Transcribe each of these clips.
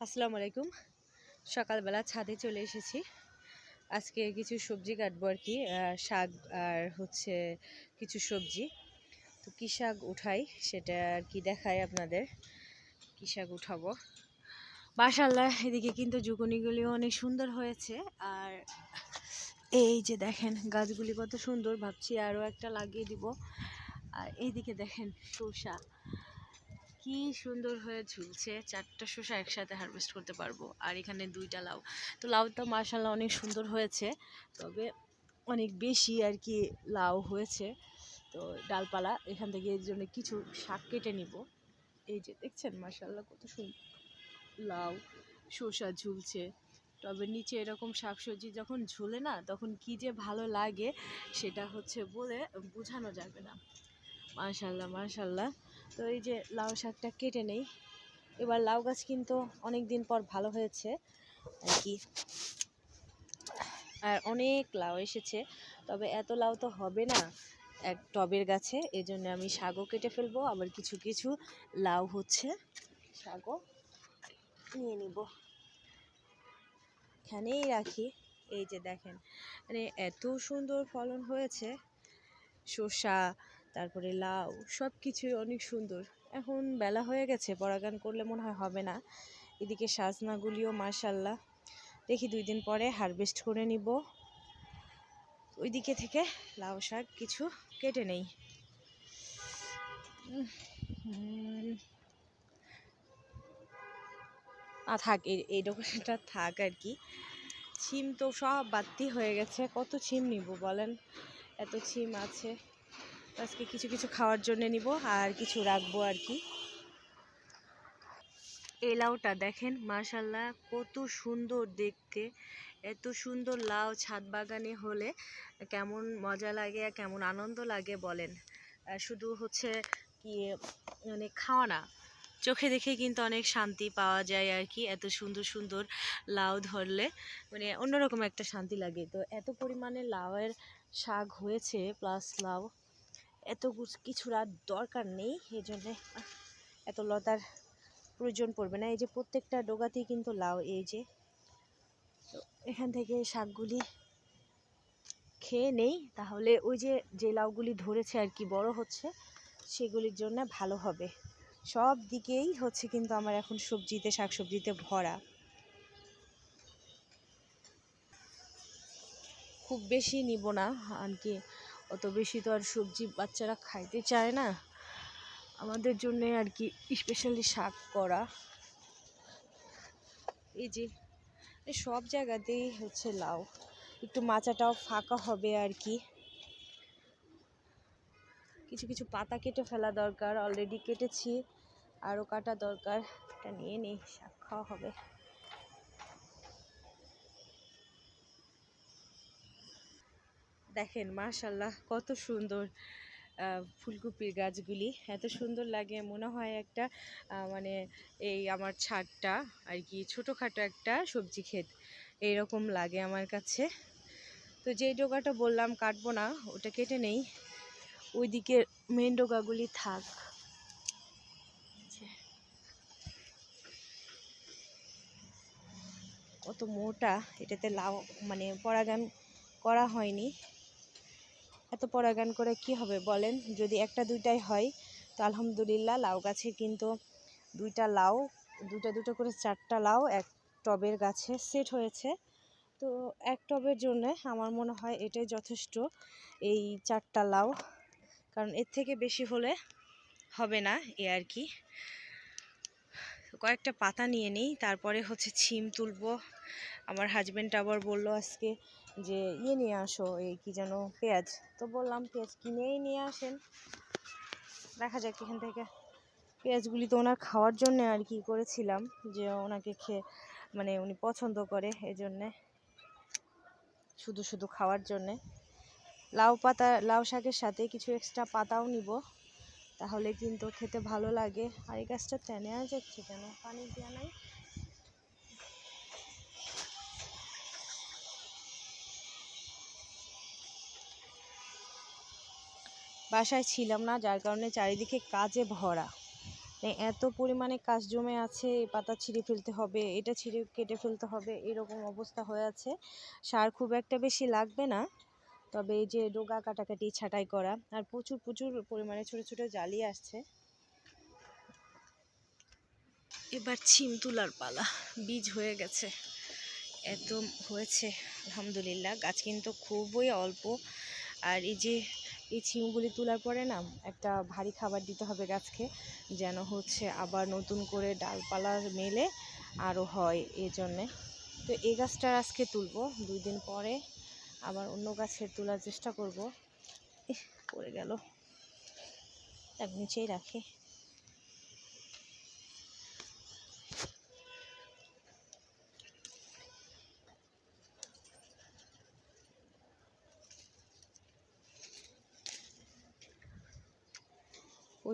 আসসালামু আলাইকুম। সকালবেলা ছাদে চলে এসেছি। আজকে কিছু সবজি কাটবো আর কি শাক আর হচ্ছে কিছু সবজি। তো কী শাক উঠাই সেটা আর কি দেখায় আপনাদের, কী শাক উঠাবো। মাশাল্লাহ এদিকে কিন্তু জুকুনিগুলিও অনেক সুন্দর হয়েছে। আর এই যে দেখেন, গাছগুলি কত সুন্দর, ভাবছি আরও একটা লাগিয়ে দিব। আর এইদিকে দেখেন শসা কি সুন্দর হয়ে ঝুলছে। চারটা শসা একসাথে হারভেস্ট করতে পারব। আর এখানে দুইটা লাউ। তো লাউটা মার্শাল্লাহ অনেক সুন্দর হয়েছে। তবে অনেক বেশি আর কি লাউ হয়েছে। তো ডালপালা, এখান থেকে এর জন্য কিছু শাক কেটে নিব। এই যে দেখছেন মার্শাল্লাহ কত সুন্দর লাউ, শসা ঝুলছে। তবে নিচে এরকম শাকসবজি যখন ঝুলে না, তখন কি যে ভালো লাগে, সেটা হচ্ছে বলে বোঝানো যাবে না। মাশাল্লাহ মাশাল্লাহ তো এই যে লাউ শাকটা কেটে নেই। এবার লাউ গাছ কিন্তু অনেক দিন পর ভালো হয়েছে আর কি। আর অনেক লাউ এসেছে, তবে এত লাউ তো হবে না এক টবের গাছে। এই জন্য আমি শাকও কেটে ফেলব, আবার কিছু কিছু লাউ হচ্ছে। শাকও নিয়ে নিব। এখানেই রাখি। এই যে দেখেন মানে এত সুন্দর ফলন হয়েছে। শসা তারপরে লাউ সব কিছুই অনেক সুন্দর। এখন বেলা হয়ে গেছে পরাগান করলে মনে হয় হবে না। এদিকে সাজনাগুলিও মার্শাল্লাহ দেখি দুই দিন পরে হারভেস্ট করে নিব। ওইদিকে থেকে লাউ শাক কিছু কেটে নেই। আ, থাক, এই দোকানটা থাক আর কি। ছিম তো সব বাতি হয়ে গেছে। কত ছিম নিব বলেন? এত ছিম আছে। আজকে কিছু কিছু খাওয়ার জন্য নিব আর কিছু রাখব আর কি। এই লাউটা দেখেন মাশাল্লাহ কত সুন্দর দেখতে। এত সুন্দর লাউ ছাদ বাগানে হলে কেমন মজা লাগে আর কেমন আনন্দ লাগে বলেন। শুধু হচ্ছে কি মানে খাওয়া না, চোখে দেখে কিন্তু অনেক শান্তি পাওয়া যায় আর কি, এত সুন্দর সুন্দর লাউ ধরলে। মানে অন্যরকম একটা শান্তি লাগে। তো এত পরিমাণে লাউয়ের শাক হয়েছে, প্লাস লাউ এত কিছুর আর দরকার নেই, এই জন্যে এত লতার প্রয়োজন পড়বে না। এই যে প্রত্যেকটা ডোগাতেই কিন্তু লাউ, এই যে, তো এখান থেকে শাকগুলি খেয়ে নেই। তাহলে ওই যে যে লাউগুলি ধরেছে আর কি, বড় হচ্ছে, সেগুলির জন্য ভালো হবে। সব দিকেই হচ্ছে কিন্তু আমার এখন সবজিতে, শাকসবজিতে ভরা। খুব বেশি নিব না আর কি অত বেশি তো আর সবজি বাচ্চারা খাইতে চায় না। আমাদের জন্য আর কি স্পেশালি শাক করা। এই যে সব জায়গাতেই হচ্ছে লাউ। একটু মাচাটাও ফাঁকা হবে আর কি। কিছু কিছু পাতা কেটে ফেলা দরকার অলরেডি কেটেছি। আরও কাটা দরকার, এটা নিয়ে নেই, শাক খাওয়া হবে। দেখেন মাশাল্লাহ কত সুন্দর ফুলকপির গাছগুলি। এত সুন্দর লাগে, মনে হয় একটা মানে এই আমার ছাদটা আর কি, ছোটোখাটো একটা সবজি ক্ষেত। এইরকম লাগে আমার কাছে। তো যেই ডোকাটা বললাম, কাটবো না, ওটা কেটে নেই। ওই ওইদিকে মেন ডোকাগুলি থাক। কত মোটা, এটাতে লাউ মানে পরাগান করা হয়নি। এত পরাগান করে কি হবে বলেন? যদি একটা দুইটাই হয়, তো আলহামদুলিল্লাহ লাউ গাছে কিন্তু দুইটা লাউ দুটো দুটো করে চারটা লাউ এক টবের গাছে সেট হয়েছে। তো এক টবের জন্য আমার মনে হয় এটাই যথেষ্ট, এই চারটা লাউ, কারণ এর থেকে বেশি হলে হবে না এ আর কি। কয়েকটা পাতা নিয়ে নিই, তারপরে হচ্ছে ছিম তুলবো। আমার হাজব্যান্ড আবার বলল আজকে যে ইয়ে নিয়ে আসো, এই কি যেন পেঁয়াজ। তো বললাম, পেঁয়াজ কিনেই নিয়ে আসেন। দেখা যাক এখান থেকে পেঁয়াজগুলি তো ওনার খাওয়ার জন্য আর কি করেছিলাম, যে ওনাকে খেয়ে মানে উনি পছন্দ করে এজন্যে। শুধু শুধু খাওয়ার জন্যে। লাউ পাতা, লাউ শাকের সাথে কিছু এক্সট্রা পাতাও নিব, তাহলে কিন্তু খেতে ভালো লাগে। আর এই গাছটা টেনে যাচ্ছে কেন পানি দেওয়া নাই। বাসায় ছিলাম না, যার কারণে চারিদিকে কাজে ভরা। মানে এত পরিমাণে কাজ জমে আছে, পাতা ছিঁড়ে ফেলতে হবে, এটা ছিঁড়ে কেটে ফেলতে হবে, এরকম অবস্থা হয়ে আছে। সার খুব একটা বেশি লাগবে না, তবে এই যে ডোগা কাটাকাটি, ছাঁটাই করা, আর প্রচুর প্রচুর পরিমাণে ছোট ছোট জালি আসছে। এবার ছিম তুলার পালা, বীজ হয়ে গেছে। এত হয়েছে, আলহামদুলিল্লাহ, গাছ কিন্তু খুবই অল্প। আর এই যে এই ছিমগুলি তোলার পরে না একটা ভারী খাবার দিতে হবে গাছকে, যেন হচ্ছে আবার নতুন করে ডালপালা মেলে আরও হয় এই জন্যে। তো এই গাছটার আজকে তুলবো, দুই দিন পরে আবার অন্য গাছের তোলার চেষ্টা করব। পড়ে গেল। এক নিচেই রাখি।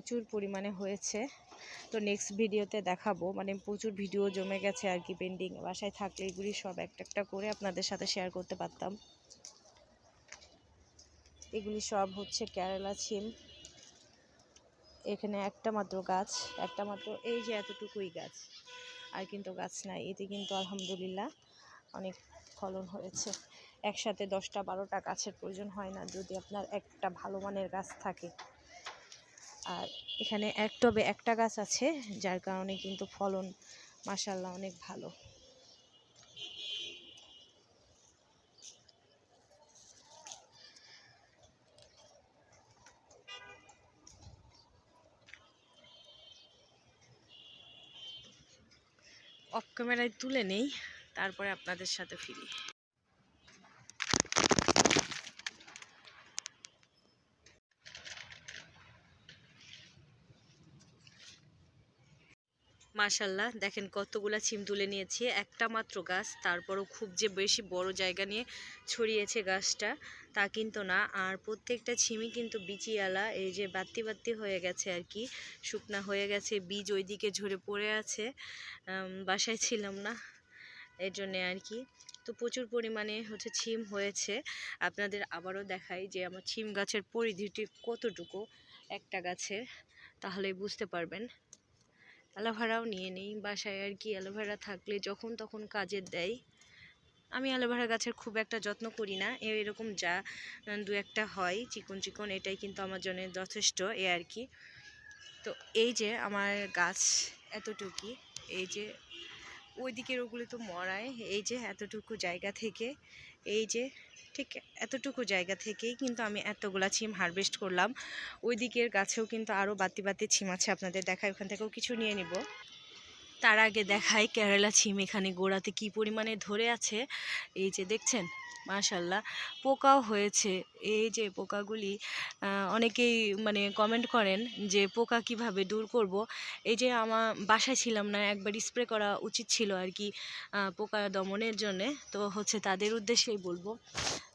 প্রচুর পরিমাণে হয়েছে। তো নেক্সট ভিডিওতে দেখাবো। মানে প্রচুর ভিডিও জমে গেছে আর কি পেন্ডিং বাসায় থাকলে এগুলি সব একটা একটা করে আপনাদের সাথে শেয়ার করতে পারতাম। এগুলি সব হচ্ছে কেরালা ছিম। এখানে একটা মাত্র গাছ, একটা মাত্র এই যে এতটুকুই গাছ। আর কিন্তু গাছ নাই, এতে কিন্তু আলহামদুলিল্লাহ অনেক ফলন হয়েছে। একসাথে দশটা বারোটা গাছের প্রয়োজন হয় না, যদি আপনার একটা ভালো মানের গাছ থাকে। আর এখানে এক টবে একটা গাছ আছে, যার কারণে কিন্তু ফলন মাসাল্লাহ অনেক ভালো। অফ ক্যামেরায় তুলে নেই, তারপরে আপনাদের সাথে ফিরি। মাশাল্লাহ দেখেন কতগুলা ছিম তুলে নিয়েছি। একটা মাত্র গাছ, তারপরও খুব যে বেশি বড় জায়গা নিয়ে ছড়িয়েছে গাছটা, তা কিন্তু না। আর প্রত্যেকটা ছিমই কিন্তু বিচিয়ালা, এই যে বাত্তি বাত্তি হয়ে গেছে আর কি। শুকনা হয়ে গেছে, বীজ ওইদিকে ঝরে পড়ে আছে। বাসায় ছিলাম না এর জন্যে আর কি। তো প্রচুর পরিমাণে হচ্ছে ছিম হয়েছে। আপনাদের আবারও দেখাই যে আমার ছিম গাছের পরিধিটি কতটুকু একটা গাছের তাহলে বুঝতে পারবেন। অ্যালোভেরাও নিয়ে নিই। বাসায় আর কি অ্যালোভেরা থাকলে যখন তখন কাজের দেয়। আমি অ্যালোভেরা গাছের খুব একটা যত্ন করি না। এরকম যা দু একটা হয়, চিকন চিকন, এটাই কিন্তু আমার জন্য যথেষ্ট এ আর কি তো এই যে আমার গাছ এতটুকুই এই যে ওই দিকের ওগুলি তো মরায়, এই যে এতটুকু জায়গা থেকে, এই যে ঠিক এতটুকু জায়গা থেকেই কিন্তু আমি এতগুলা ছিম হারভেস্ট করলাম। ওই দিকের গাছেও কিন্তু আরও বাতি বাতি ছিম আছে আপনাদের দেখায়, ওখান থেকেও কিছু নিয়ে নিব। তার আগে দেখাই কেরালা ছিম এখানে গোড়াতে কি পরিমাণে ধরে আছে। এই যে দেখছেন? মাশাল্লাহ পোকাও হয়েছে। এই যে পোকাগুলি অনেকেই মানে কমেন্ট করেন যে পোকা কীভাবে দূর করব। এই যে আমার বাসায় ছিলাম না, একবার স্প্রে করা উচিত ছিল আর কি পোকা দমনের জন্যে। তো হচ্ছে তাদের উদ্দেশ্যেই বলব।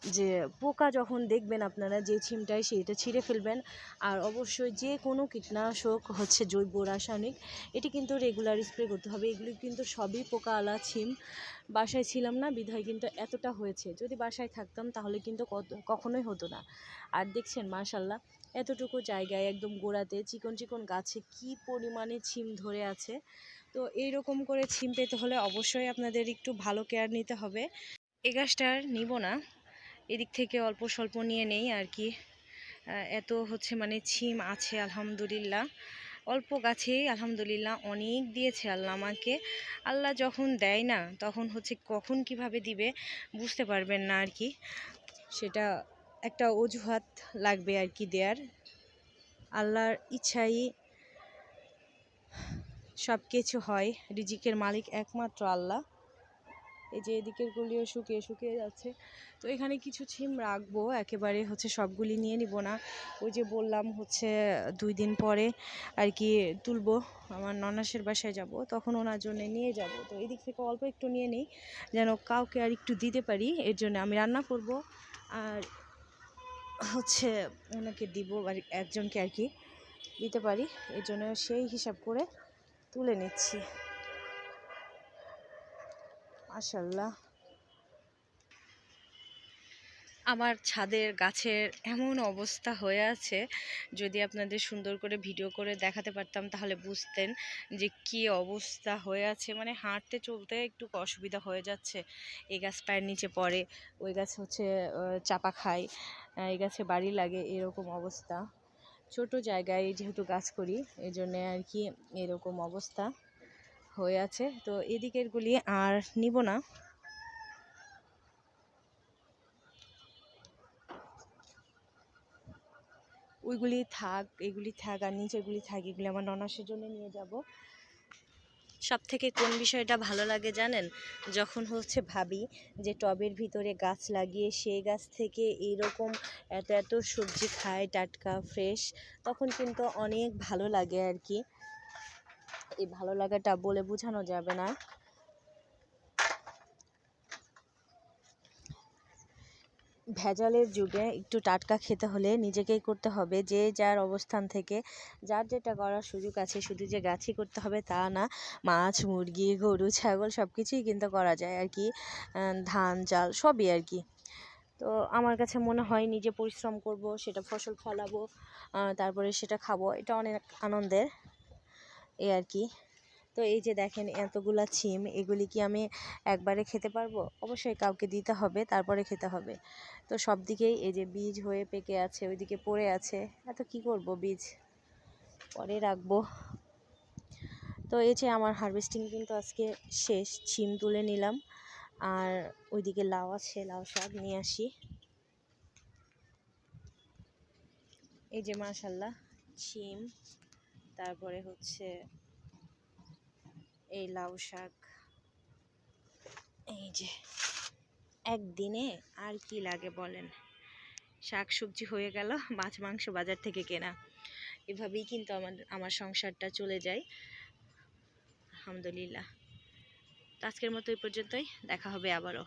যে পোকা যখন দেখবেন আপনারা, যে ছিমটায় সেইটা ছিঁড়ে ফেলবেন। আর অবশ্যই যে কোনো কীটনাশক হচ্ছে জৈব রাসায়নিক, এটি কিন্তু রেগুলার স্প্রে করতে হবে। এগুলি কিন্তু সবই পোকা আলা ছিম। বাসায় ছিলাম না, বিধায় কিন্তু এতটা হয়েছে। যদি বাসায় থাকতাম তাহলে কিন্তু কখনোই হতো না। আর দেখছেন মাশাল্লাহ এতটুকু জায়গায় একদম গোড়াতে চিকন চিকন গাছে কি পরিমাণে ছিম ধরে আছে। তো এইরকম করে ছিম পেতে হলে অবশ্যই আপনাদের একটু ভালো কেয়ার নিতে হবে। এ গাছটা আর নিব না। এদিক থেকে অল্প স্বল্প নিয়ে নেই আর কি এত হচ্ছে মানে ছিম আছে, আলহামদুলিল্লাহ। অল্প গাছেই আলহামদুলিল্লাহ অনেক দিয়েছে আল্লাহ আমাকে। আল্লাহ যখন দেয় না, তখন হচ্ছে কখন কীভাবে দিবে বুঝতে পারবেন না আর কি সেটা একটা অজুহাত লাগবে আর কি দেয়ার। আল্লাহর ইচ্ছাই সব কিছু হয়, রিজিকের মালিক একমাত্র আল্লাহ। এই যে এদিকের গুলিও শুকিয়ে শুকিয়ে যাচ্ছে। তো এখানে কিছু ছিম রাখব, একেবারে হচ্ছে সবগুলি নিয়ে নিব না। ওই যে বললাম হচ্ছে দুই দিন পরে আর কি তুলবো, আমার ননাসের বাসায় যাব, তখন ওনার জন্য নিয়ে যাব। তো এই দিক থেকে অল্প একটু নিয়ে নিই, যেন কাউকে আর একটু দিতে পারি, এর জন্য আমি রান্না করব। আর হচ্ছে ওনাকে দিব আর একজনকে আর কি দিতে পারি, এর জন্য সেই হিসাব করে তুলে নিচ্ছি। মাশাল্লাহ আমার ছাদের গাছের এমন অবস্থা হয়ে আছে, যদি আপনাদের সুন্দর করে ভিডিও করে দেখাতে পারতাম তাহলে বুঝতেন যে কি অবস্থা হয়ে আছে। মানে হাঁটতে চলতে একটু অসুবিধা হয়ে যাচ্ছে। এই গাছ পায়ের নিচে পড়ে, ওই গাছ হচ্ছে চাপা খায় এই গাছে বাড়ি লাগে, এরকম অবস্থা। ছোট জায়গায় যেহেতু গাছ করি এই জন্যে আর কি এরকম অবস্থা। হয়ে আছে। তো এদিকেরগুলি আর নিব না। ওইগুলি থাক, এগুলি থাক আর নিচেগুলি থাক, এগুলি আমার ননাসের জন্য নিয়ে যাব। সব থেকে কোন বিষয়টা ভালো লাগে জানেন? যখন হচ্ছে ভাবি যে টবের ভিতরে গাছ লাগিয়ে সেই গাছ থেকে এইরকম এত এত সবজি খায় টাটকা, ফ্রেশ, তখন কিন্তু অনেক ভালো লাগে আর কি। এই ভালো লাগাটা বলে বোঝানো যাবে না। ভেজালের যুগে একটু টাটকা খেতে হলে নিজেকেই করতে হবে, যে যার অবস্থান থেকে, যার যেটা করার সুযোগ আছে, শুধু যে গাছই করতে হবে তা না, মাছ, মুরগি, গরু, ছাগল সব কিছুই কিন্তু করা যায় আর কি ধান, চাল সবই আর কি। তো আমার কাছে মনে হয় নিজে পরিশ্রম করব, সেটা ফসল ফলাবো তারপরে সেটা খাব, এটা অনেক আনন্দের। এই আর কি। তো এই যে দেখেন এতগুলা ছিম, এগুলি কি আমি একবারে খেতে পারব? অবশ্যই কাউকে দিতে হবে, তারপরে খেতে হবে। তো সব দিকেই এই যে বীজ হয়ে পেকে আছে, ওইদিকে পড়ে আছে। এত কি করব বীজ? পরে রাখব। তো এই যে আমার হারভেস্টিং কিন্তু আজকে শেষ, ছিম তুলে নিলাম। আর ওইদিকে লাউ আছে, লাউ শাক নিয়ে আসি। এই যে মাশাল্লাহ, ছিম। তারপরে হচ্ছে এই লাউ শাক। এই যে, একদিনে আর কি লাগে বলেন? শাক সবজি হয়ে গেল, মাছ মাংস বাজার থেকে কেনা। এভাবেই কিন্তু আমার আমার সংসারটা চলে যায়। আলহামদুলিল্লাহ। আজকের মতো এই পর্যন্তই, দেখা হবে আবারও।